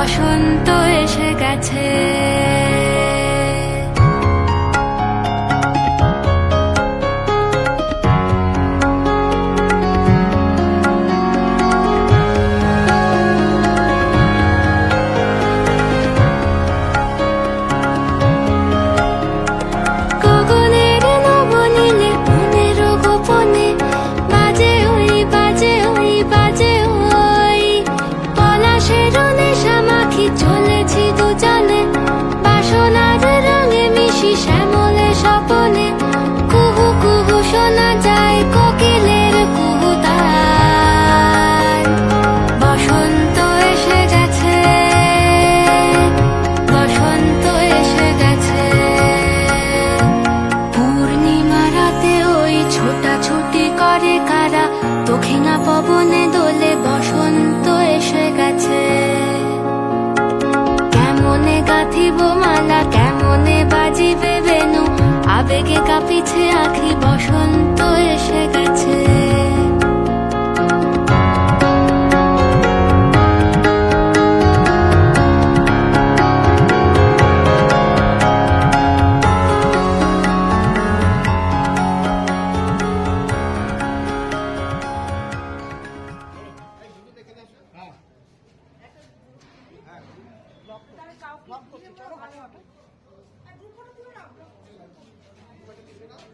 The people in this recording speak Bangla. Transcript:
বসন্ত এসে গেছে। শ্যামলে স্বপনে কুহু শোনা যায় কোকিলের বসন্ত এসে গেছে, বসন্ত এসে গেছে। পূর্ণিমা ওই ছোটাছুটি করে কারা, দক্ষিণা পবনে দোলে বসন্ত এসে গেছে। কেমনে গাঁথিব মালা মনে বাজিবে বেনু আবেগে কাঁপিছে আখি বসন্ত এসে গেছে। হ্যাঁ। গ্রুপ ফটো দিবে না গ্রুপ ফটো দিবে না